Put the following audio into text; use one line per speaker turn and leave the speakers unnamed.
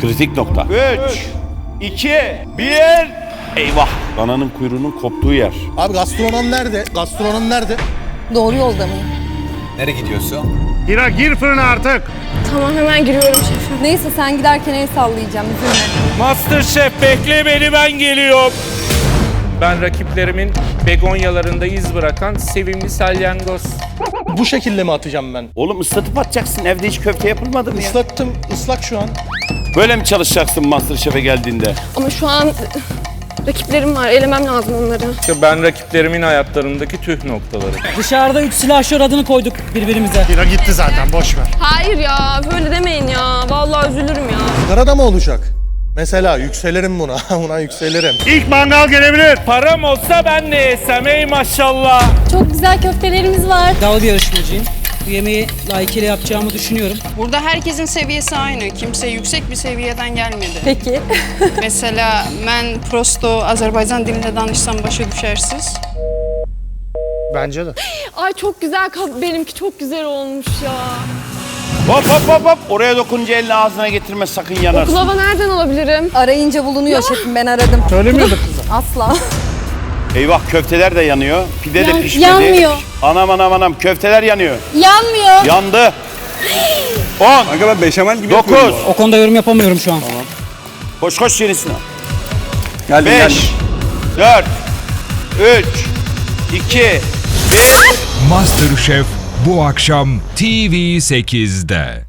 Kritik nokta. 3, 2, 1. Eyvah. Dananın kuyruğunun koptuğu yer.
Abi gastronom nerede? Gastronom nerede?
Doğru yolda mıyım?
Nereye gidiyorsun?
Hira gir fırına artık.
Tamam hemen giriyorum şefim.
Neyse sen giderken el sallayacağım üzülme.
Masterchef bekle beni ben geliyorum. Ben rakiplerimin begonyalarında iz bırakan sevimli salyangoz.
Bu şekilde mi atacağım ben?
Oğlum ıslatıp atacaksın. Evde hiç köfte yapılmadı mı ya?
Islattım, ıslak şu an.
Böyle mi çalışacaksın Masterchef'e geldiğinde?
Ama şu an rakiplerim var. Elemem lazım onları.
İşte ben rakiplerimin hayatlarındaki tüh noktaları.
Dışarıda üç silahşör adını koyduk birbirimize.
Hira gitti zaten boş ver.
Hayır ya böyle demeyin ya. Vallahi üzülürüm ya.
Karada mı olacak? Mesela yükselirim buna. buna yükselirim.
İlk mangal gelebilir.
Param olsa ben de yesem ey maşallah.
Çok güzel köftelerimiz var.
Bir yarışmacıyım. Bu yemeği layıkıyla yapacağımı düşünüyorum.
Burada herkesin seviyesi aynı. Kimse yüksek bir seviyeden gelmedi.
Peki.
Mesela ben prosto Azerbaycan dilinde danışsam başa düşersiz.
Bence de.
Ay çok güzel benimki çok güzel olmuş ya.
Hop hop hop hop. Oraya dokununca elini ağzına getirme sakın yanarsın.
Okulava nereden alabilirim?
Arayınca bulunuyor şefim ben aradım.
Söylemiyorduk kızım.
Asla.
Eyvah köfteler de yanıyor. Pide de
Yan-
pişmedi.
yanmıyor.
Anam anam anam köfteler yanıyor.
Yanmıyor.
Yandı. 10,
Kanka ben beşamel gibi
9,
O konuda yorum yapamıyorum şu an.
koş koş yenisine.
Geldim
5, 4, 3, 2, 1.
MasterChef bu akşam TV8'de.